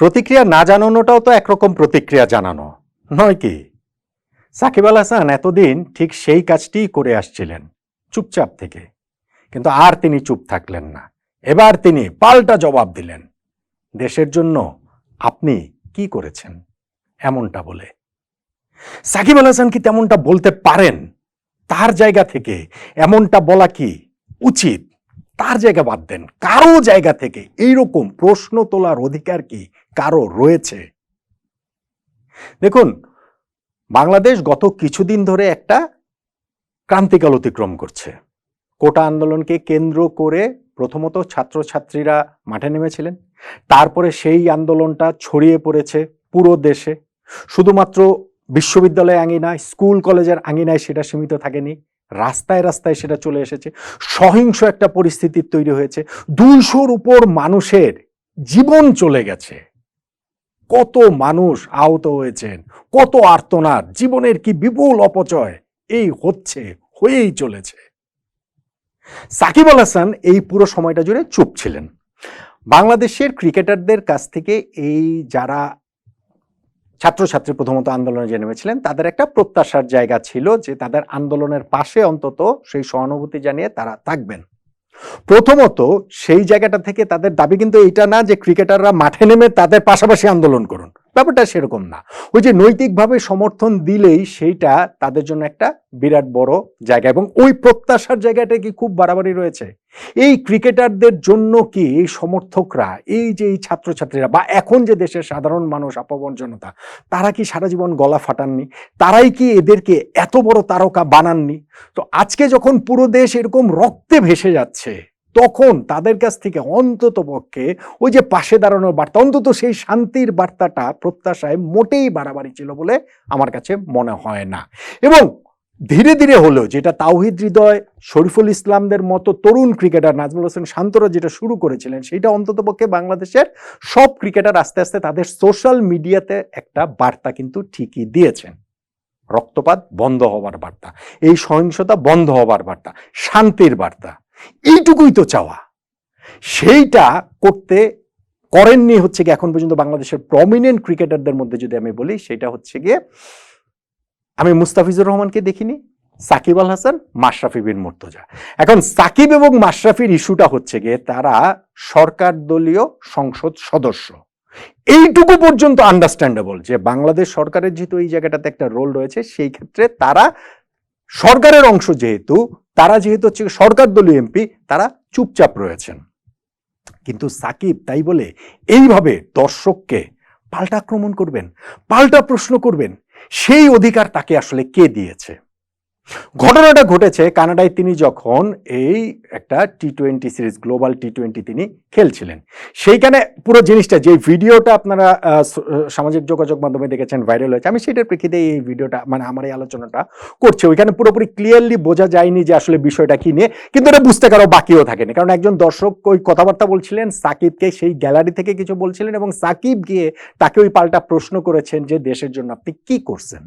প্রতিক্রিয়া না জানানোটাও তো একরকম প্রতিক্রিয়া জানানো। নয় কি? সাকিব আল হাসান এতদিন ঠিক সেই কাজটিই করে আসছিলেন, চুপচাপ থেকে। কিন্তু আর তিনি চুপ থাকলেন না। এবার তিনি পাল্টা জবাব দিলেন, দেশের জন্য আপনি কি করেছেন? এমনটা বলে। সাকিব আল হাসান কি তেমনটা বলতে পারেন? তার জায়গা থেকে এমনটা বলা কি উচিত? তার জায়গা বাদ দেন। কারও জায়গা থেকে এইরকম প্রশ্ন তোলার অধিকার কি কারও রয়েছে। দেখুন, বাংলাদেশ গত কিছুদিন ধরে একটা ক্রান্তিকাল অতিক্রম করছে। কোটা আন্দোলনকে কেন্দ্র করে প্রথমত ছাত্রছাত্রীরা মাঠে নেমেছিলেন, তারপরে সেই আন্দোলনটা ছড়িয়ে পড়েছে পুরো দেশে। শুধুমাত্র বিশ্ববিদ্যালয় আঙিনায়, স্কুল কলেজের আঙিনায় সেটা সীমিত থাকেনি, রাস্তায় রাস্তায় সেটা চলে এসেছে। সহিংস একটা পরিস্থিতি তৈরি হয়েছে। দুইশোর উপর মানুষের জীবন চলে গেছে। কত মানুষ আহত হয়েছেন, কত আর্তনাদ, জীবনের কি বিপুল অপচয়, এই হচ্ছে, হয়েই চলেছে। সাকিব আল হাসান এই পুরো সময়টা জুড়ে চুপ ছিলেন। বাংলাদেশের ক্রিকেটারদের কাছ থেকে এই যারা ছাত্রছাত্রী প্রথমত আন্দোলনে যে নেমেছিলেন, তাদের একটা প্রত্যাশার জায়গা ছিল যে তাদের আন্দোলনের পাশে অন্তত সেই সহানুভূতি জানিয়ে তারা থাকবেন। প্রথমত, সেই জায়গাটা থেকে তাদের দাবি কিন্তু এটা না যে ক্রিকেটাররা মাঠে নেমে তাদের পাশাপাশি আন্দোলন করুন। ব্যাপারটা সেরকম না। ওই যে নৈতিকভাবে সমর্থন দিলেই সেইটা তাদের জন্য একটা বিরাট বড় জায়গা এবং ওই প্রত্যাশার জায়গাটা কি খুব বাড়াবাড়ি রয়েছে? এই ক্রিকেটারদের জন্য কি এই সমর্থকরা, এই যে এই ছাত্রছাত্রীরা বা এখন যে দেশের সাধারণ মানুষ আপবন জনতা, তারা কি সারা জীবন গলা ফাটাননি? তারাই কি এদেরকে এত বড় তারকা বানাননি? তো আজকে যখন পুরো দেশ এরকম রক্তে ভেসে যাচ্ছে তখন তাদের কাছ থেকে অন্তত পক্ষে ওই যে পাশে দাঁড়ানোর বার্তা, অন্তত সেই শান্তির বার্তাটা প্রত্যাশায় মোটেই বাড়াবাড়ি ছিল বলে আমার কাছে মনে হয় না। এবং ধীরে ধীরে হলেও যেটা তাওহিদ হৃদয়, শরীফুল ইসলামদের মতো তরুণ ক্রিকেটার নাজমুল হোসেন শান্তরা যেটা শুরু করেছিলেন, সেটা অন্তত পক্ষে বাংলাদেশের সব ক্রিকেটার আস্তে আস্তে তাদের সোশ্যাল মিডিয়াতে একটা বার্তা কিন্তু ঠিকই দিয়েছেন। রক্তপাত বন্ধ হবার বার্তা, এই সহিংসতা বন্ধ হবার বার্তা, শান্তির বার্তা। এইটুকুই তো চাওয়া। সেইটা করতে করেননি হচ্ছে কি এখন পর্যন্ত বাংলাদেশের প্রমিনেন্ট ক্রিকেটারদের মধ্যে যদি আমি বলি, সেটা হচ্ছে গিয়ে আমি মুস্তাফিজুর রহমানকে দেখিনি, সাকিব আল হাসান, মাশরাফি বিন মুর্তজা। এখন সাকিব এবং মাশরাফির ইস্যুটা হচ্ছে গিয়ে তারা সরকার দলীয় সংসদ সদস্য। এইটুকু পর্যন্ত আন্ডারস্ট্যান্ডেবল যে বাংলাদেশ সরকারের যেহেতু এই জায়গাটাতে একটা রোল রয়েছে, সেই ক্ষেত্রে তারা সরকারের অংশ যেহেতু তারা যেহেতু হচ্ছে সরকার দলীয় এমপি, তারা চুপচাপ রয়েছেন। কিন্তু সাকিব তাই বলে এইভাবে দর্শককে পাল্টা আক্রমণ করবেন, পাল্টা প্রশ্ন করবেন, সেই অধিকার তাকে আসলে কে দিয়েছে? ঘটনাটা ঘটেছে কানাডায়। তিনি যখন এই একটা T twenty series global T twenty তিনি খেলছিলেন। সেইখানে পুরো জিনিসটা, যে ভিডিওটা আপনারা সামাজিক যোগাযোগ মাধ্যমে দেখেছেন ভাইরাল হয়েছে, আমি সেটার প্রেক্ষিতে এই ভিডিওটা মানে আমার এই আলোচনাটা করছে। ওইখানে পুরোপুরি ক্লিয়ারলি বোঝা যায়নি যে আসলে বিষয়টা কি নিয়ে, কিন্তু এটা বুঝতে কারও বাকিও থাকেনি। কারণ একজন দর্শক ওই কথাবার্তা বলছিলেন, সাকিবকে সেই গ্যালারি থেকে কিছু বলছিলেন এবং সাকিব গিয়ে তাকে ওই পাল্টা প্রশ্ন করেছেন যে দেশের জন্য আপনি কি করছেন?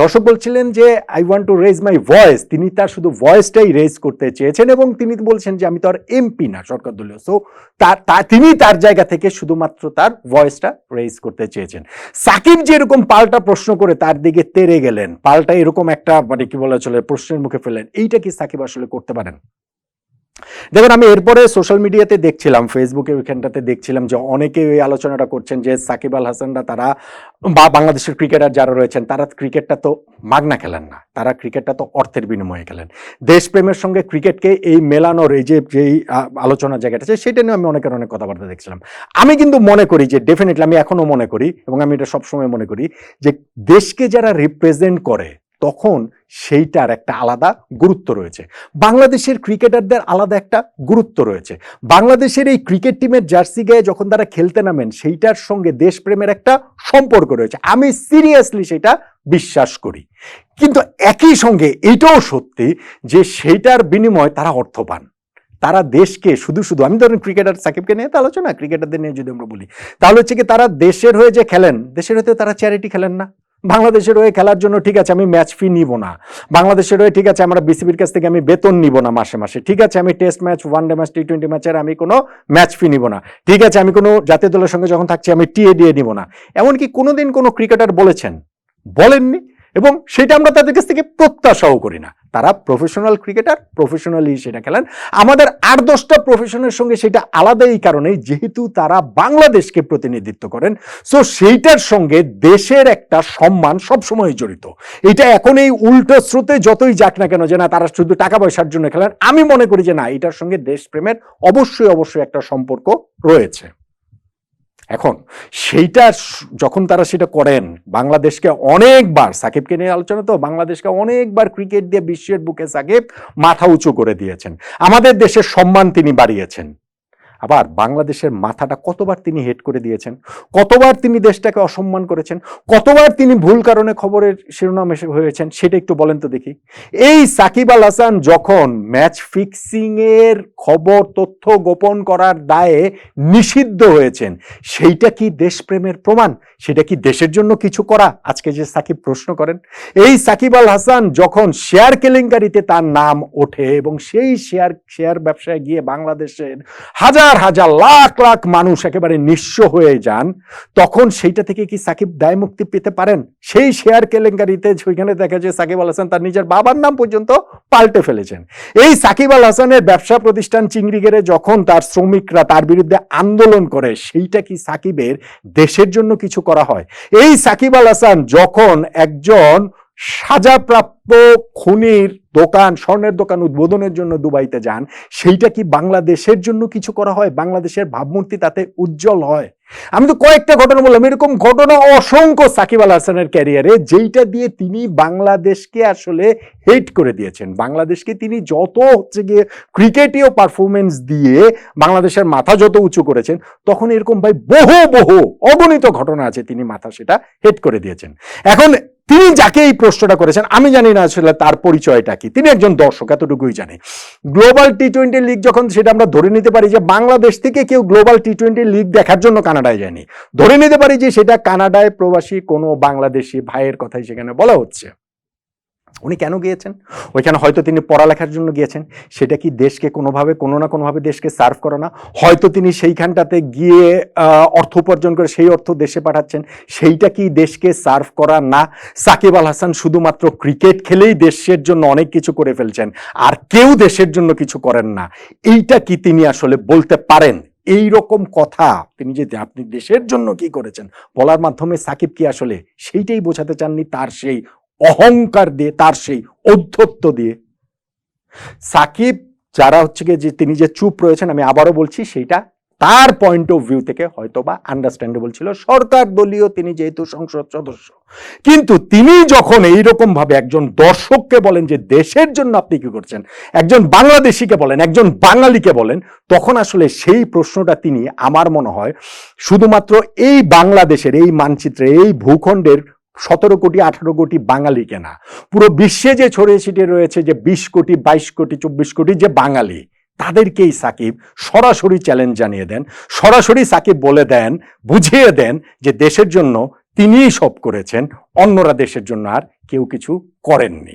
দর্শক বলছিলেন যে I want to raise my voice তিনি তার শুধু ভয়েসটাই রেজ করতে চেয়েছেন এবং তিনি বলছেন যে, আমি তো আর এমপি না, সরকার দলীয়। সো তার তিনি তার জায়গা থেকে শুধুমাত্র তার ভয়েসটা রেজ করতে চেয়েছেন। সাকিব যে এরকম পাল্টা প্রশ্ন করে তার দিকে তেরে গেলেন পাল্টা এরকম একটা মানে কি বলা চলে, প্রশ্নের মুখে ফেলেন এইটা কি সাকিব আসলে করতে পারেন? দেখুন, আমি এরপরে সোশ্যাল মিডিয়াতে দেখছিলাম ফেসবুকে ওইখানটাতে দেখছিলাম যে অনেকে ওই আলোচনাটা করছেন যে সাকিব আল হাসানরা তারা বা বাংলাদেশের ক্রিকেটার যারা রয়েছেন, তারা ক্রিকেটটা তো মাগনা খেলেন না, তারা ক্রিকেটটা তো অর্থের বিনিময়ে খেলেন। দেশপ্রেমের সঙ্গে ক্রিকেটকে এই মেলানোর এই যেই আলোচনার জায়গাটা আছে, সেটা নিয়ে আমি অনেকের অনেক কথাবার্তা দেখছিলাম। আমি কিন্তু মনে করি যে ডেফিনেটলি আমি এখনও মনে করি এবং আমি এটা সবসময় মনে করি যে, দেশকে যারা রিপ্রেজেন্ট করে তখন সেইটার একটা আলাদা গুরুত্ব রয়েছে। বাংলাদেশের ক্রিকেটারদের আলাদা একটা গুরুত্ব রয়েছে। বাংলাদেশের এই ক্রিকেট টিমের জার্সি গায়ে যখন তারা খেলতে নামেন, সেইটার সঙ্গে দেশপ্রেমের একটা সম্পর্ক রয়েছে। আমি সিরিয়াসলি সেটা বিশ্বাস করি। কিন্তু একই সঙ্গে এটাও সত্যি যে সেইটার বিনিময়ে তারা অর্থ পান তারা দেশকে শুধু শুধু, আমি ধরেন ক্রিকেটার সাকিবকে নিয়ে তো আলোচনা, ক্রিকেটারদের নিয়ে যদি আমরা বলি, তাহলে হচ্ছে কি তারা দেশের হয়ে যে খেলেন, দেশের হতে তারা চ্যারিটি খেলেন না। বাংলাদেশের হয়ে খেলার জন্য ঠিক আছে, আমি ম্যাচ ফি নিব না। বাংলাদেশের হয়ে ঠিক আছে, আমরা বিসিবির কাছ থেকে আমি বেতন নিব না মাসে মাসে। ঠিক আছে, আমি test match one day match T twenty ম্যাচের আমি কোনো ম্যাচ ফি নিব না। ঠিক আছে, আমি কোনো জাতীয় দলের সঙ্গে যখন থাকছি, আমি টিএ দিয়ে নিব না। এমনকি কোনোদিন কোনো ক্রিকেটার বলেছেন, বলেননি, এবং সেটা আমরা তাদের কাছ থেকে প্রত্যাশাও করি না। তারা প্রফেশনাল ক্রিকেটার প্রফেশনালি সেটা খেলেন। আমাদের আট দশটা প্রফেশনের সঙ্গে সেটা আলাদা এই কারণে যেহেতু তারা বাংলাদেশকে প্রতিনিধিত্ব করেন সো সেইটার সঙ্গে দেশের একটা সম্মান সবসময় জড়িত। এটা এখন এই উল্টো স্রোতে যতই যাক না কেন যে না, তারা শুধু টাকা পয়সার জন্য খেলেন, আমি মনে করি যে না, এটার সঙ্গে দেশপ্রেমের অবশ্যই অবশ্যই একটা সম্পর্ক রয়েছে। এখন সেইটা যখন তারা সেটা করেন, বাংলাদেশকে অনেকবার, সাকিবকে নিয়ে আলোচনা তো, বাংলাদেশকে অনেকবার ক্রিকেট দিয়ে বিশ্বের বুকে সাকিব মাথা উঁচু করে দিয়েছেন। আমাদের দেশের সম্মান তিনি বাড়িয়েছেন। আবার বাংলাদেশের মাথাটা কতবার তিনি হেড করে দিয়েছেন, কতবার তিনি দেশটাকে অসম্মান করেছেন, কতবার তিনি ভুল কারণে খবরের শিরোনাম এসে হয়েছেন সেটা একটু বলেন তো দেখি। এই সাকিব আল হাসান যখন ম্যাচ ফিক্সিং এর খবর, তথ্য গোপন করার দায়ে নিষিদ্ধ হয়েছেন, সেইটা কি দেশপ্রেমের প্রমাণ? সেটা কি দেশের জন্য কিছু করা? আজকে যে সাকিব প্রশ্ন করেন, এই সাকিব আল হাসান যখন শেয়ার কেলেঙ্কারিতে তার নাম ওঠে এবং সেই শেয়ার শেয়ার ব্যবসায় গিয়ে বাংলাদেশের হাজার হাজার হাজার লাখ লাখ মানুষ একেবারে নিঃস্ব হয়ে যান, তখন সেইটা থেকে কি সাকিব দায় মুক্তি পেতে পারেন? সেই শেয়ার কেলেঙ্কারিতে সেখানে দেখা যায় সাকিব আল হাসান তার নিজের বাবার নাম পর্যন্ত পাল্টে ফেলেছেন। এই সাকিব আল হাসানের ব্যবসা প্রতিষ্ঠান চিংড়িগেরে যখন তার শ্রমিকরা তার বিরুদ্ধে আন্দোলন করে, সেইটা কি সাকিবের দেশের জন্য কিছু করা হয়? এই সাকিব আল হাসান যখন একজন সাজাপ্রাপ্ত খুনির দোকান, স্বর্ণের দোকান উদ্বোধনের জন্য দুবাইতে যান, সেইটা কি বাংলাদেশের জন্য কিছু করা হয়? বাংলাদেশের ভাবমূর্তি তাতে উজ্জ্বল হয়? আমি তো কয়েকটা ঘটনা বললাম, এরকম ঘটনা অসংখ্য সাকিব আল হাসানের ক্যারিয়ারে, যেইটা দিয়ে তিনি বাংলাদেশকে আসলে হেট করে দিয়েছেন। বাংলাদেশকে তিনি যত হচ্ছে গিয়ে ক্রিকেটীয় পারফরমেন্স দিয়ে বাংলাদেশের মাথা যত উঁচু করেছেন, তখন এরকম ভাই বহু বহু অগণিত ঘটনা আছে তিনি মাথা সেটা হেট করে দিয়েছেন। এখন তিনি যাকে এই প্রশ্নটা করেছেন, আমি জানি না আসলে তার পরিচয়টা কি। তিনি একজন দর্শক, এতটুকুই জানে। গ্লোবাল টি টোয়েন্টি লিগ যখন সেটা আমরা ধরে নিতে পারি যে বাংলাদেশ থেকে কেউ গ্লোবাল টি টোয়েন্টি লিগ দেখার জন্য কানাডায় যায়নি। ধরে নিতে পারি যে সেটা কানাডায় প্রবাসী কোনো বাংলাদেশি ভাইয়ের কথাই সেখানে বলা হচ্ছে। উনি কেন গিয়েছেন? ওইখানে হয়তো তিনি পড়ালেখার জন্য গিয়েছেন। সেটা কি দেশকে কোনোভাবে, কোনো না কোনোভাবে দেশকে সার্ভ করে না? হয়তো তিনি সেইখানটাতে গিয়ে অর্থ উপার্জন করে সেই অর্থ দেশে পাঠাচ্ছেন। সেইটা কি দেশকে সার্ভ করা না? সাকিব আল হাসান শুধুমাত্র ক্রিকেট খেলেই দেশের জন্য অনেক কিছু করে ফেলছেন। আর কেউ দেশের জন্য কিছু করেন না। এইটা কি তিনি আসলে বলতে পারেন? এই রকম কথা তিনি যে, আপনি দেশের জন্য কি করেছেন? বলার মাধ্যমে সাকিব কি আসলে সেইটাই বোঝাতে চাননি? তার সেই অহংকার দিয়ে, তার সেই ঔদ্ধত্য দিয়ে। সাকিব, যারা হচ্ছে গিয়ে যে তিনি যে চুপ রয়েছেন, আমি আবারও বলছি, সেইটা তার পয়েন্ট অফ ভিউ থেকে হয়তো বা আন্ডারস্ট্যান্ডেবল ছিল। সরকার দলীয় তিনি যেহেতু সংসদ সদস্য। কিন্তু তিনি যখন এইরকম ভাবে একজন দর্শককে বলেন যে দেশের জন্য আপনি কি করছেন, একজন বাংলাদেশিকে বলেন, একজন বাঙালিকে বলেন, তখন আসলে সেই প্রশ্নটা তিনি, আমার মনে হয়, শুধুমাত্র এই বাংলাদেশের, এই মানচিত্রে, এই ভূখণ্ডের সতেরো কোটি, আঠারো কোটি বাঙালি কেনা। পুরো বিশ্বে যে ছড়িয়ে ছিটিয়ে রয়েছে যে বিশ কোটি, বাইশ কোটি, চব্বিশ কোটি যে বাঙালি, তাদেরকেই সাকিব সরাসরি চ্যালেঞ্জ জানিয়ে দেন, সরাসরি সাকিব বলে দেন, বুঝিয়ে দেন যে দেশের জন্য তিনিই সব করেছেন, অন্যরা দেশের জন্য আর কেউ কিছু করেননি।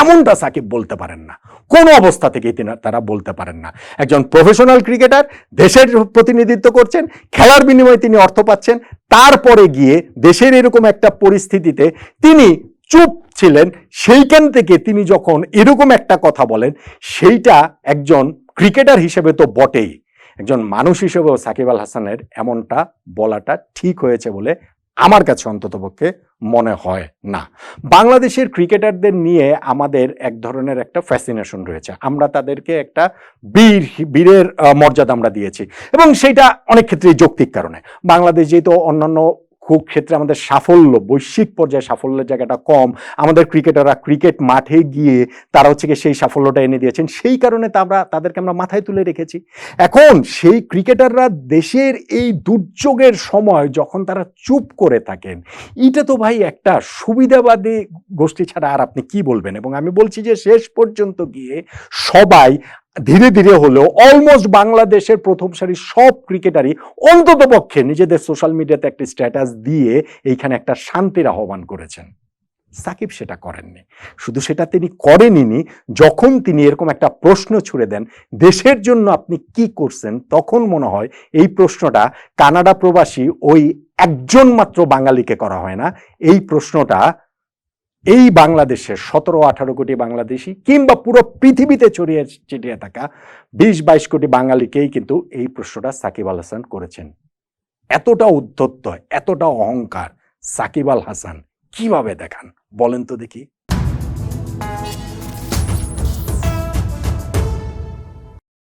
এমনটা সাকিব বলতে পারেন না। কোনো অবস্থা থেকেই তারা বলতে পারেন না। একজন প্রফেশনাল ক্রিকেটার দেশের প্রতিনিধিত্ব করছেন, খেলার বিনিময়ে তিনি অর্থ পাচ্ছেন। তারপরে গিয়ে দেশের এরকম একটা পরিস্থিতিতে তিনি চুপ ছিলেন। সেইখান থেকে তিনি যখন এরকম একটা কথা বলেন, সেইটা একজন ক্রিকেটার হিসেবে তো বটেই। একজন মানুষ হিসেবেও সাকিব আল হাসানের এমনটা বলাটা ঠিক হয়েছে বলে আমার কাছে অন্ততপক্ষে মনে হয় না। বাংলাদেশের ক্রিকেটারদের নিয়ে আমাদের এক ধরনের একটা ফ্যাসিনেশন রয়েছে। আমরা তাদেরকে একটা বীর বীরের মর্যাদা আমরা দিয়েছি। এবং সেইটা অনেক ক্ষেত্রেই যৌক্তিক কারণে। বাংলাদেশ যেহেতু অন্যান্য খুব ক্ষেত্রে আমাদের সাফল্য, বৈশ্বিক পর্যায়ে সাফল্যের জায়গাটা কম। আমাদের ক্রিকেটাররা ক্রিকেট মাঠে গিয়ে তারা হচ্ছে গিয়ে সেই সাফল্যটা এনে দিয়েছেন। সেই কারণে তা আমরা, তাদেরকে আমরা মাথায় তুলে রেখেছি। এখন সেই ক্রিকেটাররা দেশের এই দুর্যোগের সময় যখন তারা চুপ করে থাকেন, এটা তো ভাই একটা সুবিধাবাদী গোষ্ঠী ছাড়া আর আপনি কি বলবেন? এবং আমি বলছি যে শেষ পর্যন্ত গিয়ে সবাই ধীরে ধীরে হলেও অলমোস্ট বাংলাদেশের প্রথম সারির সব ক্রিকেটারই অন্তত পক্ষে নিজেদের সোশ্যাল মিডিয়াতে একটি স্ট্যাটাস দিয়ে এইখানে একটা শান্তির আহ্বান করেছেন। সাকিব সেটা করেননি। শুধু সেটা তিনি করেননি যখন তিনি এরকম একটা প্রশ্ন ছুড়ে দেন, দেশের জন্য আপনি কি করছেন? তখন মনে হয় এই প্রশ্নটা কানাডা প্রবাসী ওই একজন মাত্র বাঙালিকে করা হয় না। এই প্রশ্নটা এই বাংলাদেশের সতেরো, আঠারো কোটি বাংলাদেশি কিংবা পুরো পৃথিবীতে ছড়িয়ে ছিটিয়ে থাকা বিশ, বাইশ কোটি বাঙালিকেই কিন্তু এই প্রশ্নটা সাকিব আল হাসান করেছেন। এতটা উদ্ধত্ত, এতটা অহংকার সাকিব আল হাসান কীভাবে দেখান? বলেন তো দেখি।